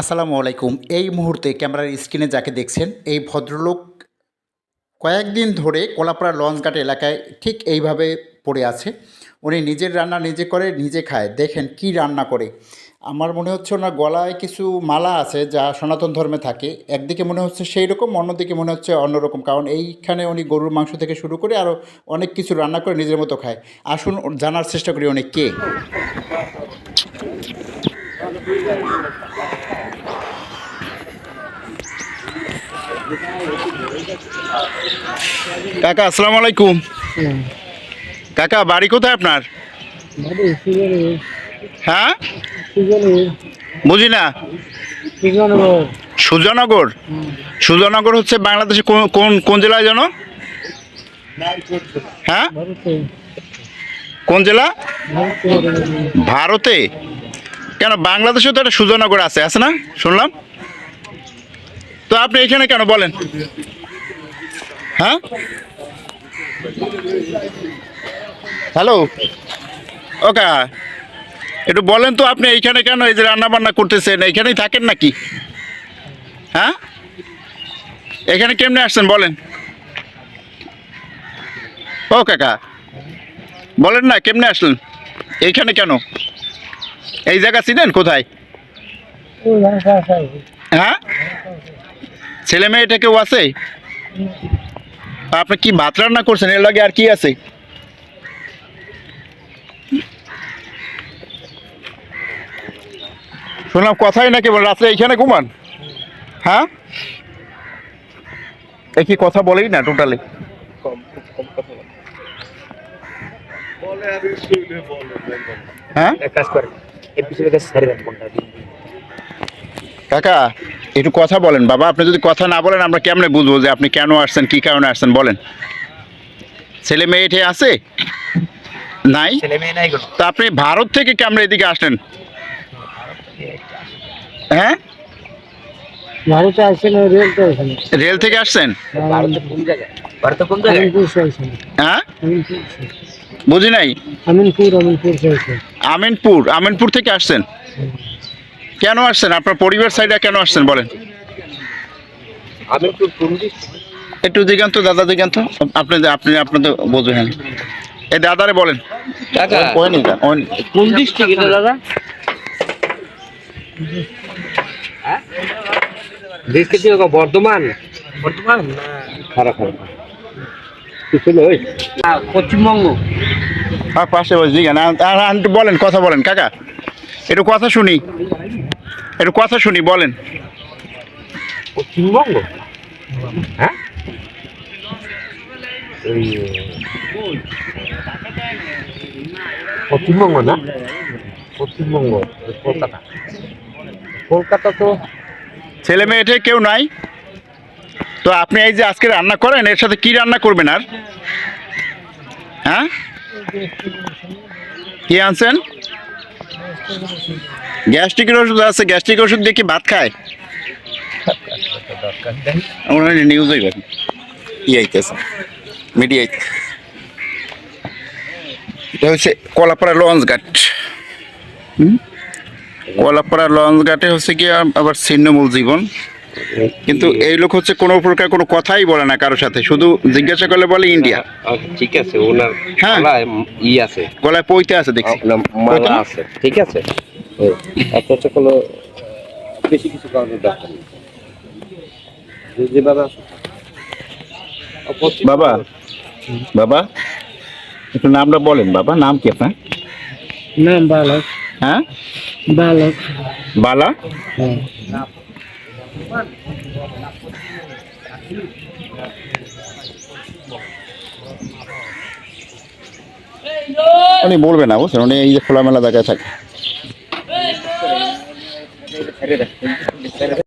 আসসালামু আলাইকুম। এই মুহূর্তে ক্যামেরার স্ক্রিনে যাকে দেখছেন, এই ভদ্রলোক কয়েকদিন ধরে কোলাপাড়া লঞ্চঘাট এলাকায় ঠিক এইভাবে পড়ে আছে। উনি নিজের রান্না নিজে করে, নিজে খায়। দেখেন কি রান্না করে। আমার মনে হচ্ছে ওনার গলায় কিছু মালা আছে যা সনাতন ধর্মে থাকে। একদিকে মনে হচ্ছে সেই রকম অন্যদিকে মনে হচ্ছে অন্যরকম। কারণ এইখানে উনি গরুর মাংস থেকে শুরু করে আরও অনেক কিছু রান্না করে নিজের মতো খায়। আসুন, জানার চেষ্টা করি উনি কে। কাকা আসসালামু আলাইকুম। কাকা বাড়ি কোথায় আপনার? হ্যাঁ? বুঝি না। সুজনগর? সুজানগর হচ্ছে বাংলাদেশে কোন কোন জেলায় যেন হ্যাঁ? কোন জেলা? ভারতে। ভারতে? কেন বাংলাদেশেও তো একটা সুজানগর আছে আছে না? শুনলাম। তো আপনি এখানে কেন বলেন? হ্যাঁ? হ্যালো? ওকা। একটু বলেন তো আপনি এইখানে কেন এই যে রান্না বান্না করতেছেন? এইখানেই থাকেন নাকি? হ্যাঁ? এখানে কেমনে আসছেন বলেন? ও কাকা, বলেন না, কেমনে আসলেন? এইখানে কেন? এই জায়গা চিনেন কোথায়? ছেলে মেয়েটা কেউ আছে? আপনি কি ভাত রান্না করছেন? এর লাগে আর কি আছে? শুনলাম কথাই না কেবল রাত্রে এইখানে ঘুমান। হ্যাঁ? একই কথা বলেই না টোটালি হ্যাঁ? কাকা একটু কথা বলেন বাবা আপনি যদি কথা না বলেন আমরা কেমনে বুঝব যে আপনি কেন আসছেন কি কারণে আসছেন বলেন। ছেলে মেয়ে এঠে আছে? নাই? ছেলে মেয়ে নাই কোনো। তা আপনি ভারত থেকে কেমনে এদিকে আসলেন? হ্যাঁ? রেল থেকে আসছেন? ভারতে কোন জায়গায়? ভারতে কোন জায়গায়? আমিনপুর সে আসছেন হ্যাঁ? বুঝি নাই? আমিনপুর আমিনপুর থেকে আসছেন? কেন আসছেন? আপনার পরিবার সাইডে কেন আসছেন বলেন? আমি একটু একটু দিগান্ত দাদা দিগান্ত। আপনি আপনি আপনি তো বোঝেন। এই দাদারে বলেন। কোন ডিস্ট্রিক্ট দাদা? হ্যাঁ? ডিস্ট্রিক্ট বর্ধমান। খারাপ পশ্চিমবঙ্গ। হ্যাঁ পাশে একটু বলেন কথা বলেন কাকা। একটু কথা শুনি। একটু কথা শুনি বলেন। পশ্চিমবঙ্গ? হ্যাঁ? পশ্চিমবঙ্গ না? পশ্চিমবঙ্গ কলকাতা। কলকাতা তো ছেলে মেয়ে এঠে কেউ নাই? তো আপনি এই যে আজকে রান্না করেন এর সাথে কি রান্না করবেন আর? হ্যাঁ? কি আনছেন? গ্যাস্ট্রিকের ওষুধ আছে, গ্যাস্ট্রিক ওষুধ দিয়ে কি ভাত খায়? আমার নিউজ হইবে ই আইতেছে, মিডিয়া এটা হচ্ছে কলাপাড়া লঞ্চ ঘাট। কলাপাড়া লঞ্চ ঘাটে হচ্ছে কি আবার ছিন্নমূল জীবন। কিন্তু এই লোক হচ্ছে কোনো প্রকার কোনো কথাই বলে না কারোর সাথে শুধু জিজ্ঞাসা করলে বলে ইন্ডিয়া। ঠিক আছে ওনার হ্যাঁ। ই আছে। গলায় পইতে আছে দেখছি। মালা আছে ঠিক আছে? আপনার কোনো বেশি কিছু কারণে দরকার নেই। যেভাবে বাবা বাবা একটু নামটা বলেন বাবা নাম কি আপনার? নাম বালক। হ্যাঁ? বালক। বালা? হ্যাঁ। উনি বলবে না বুঝছেন উনি এই যে খোলামেলা জায়গায় থাকে।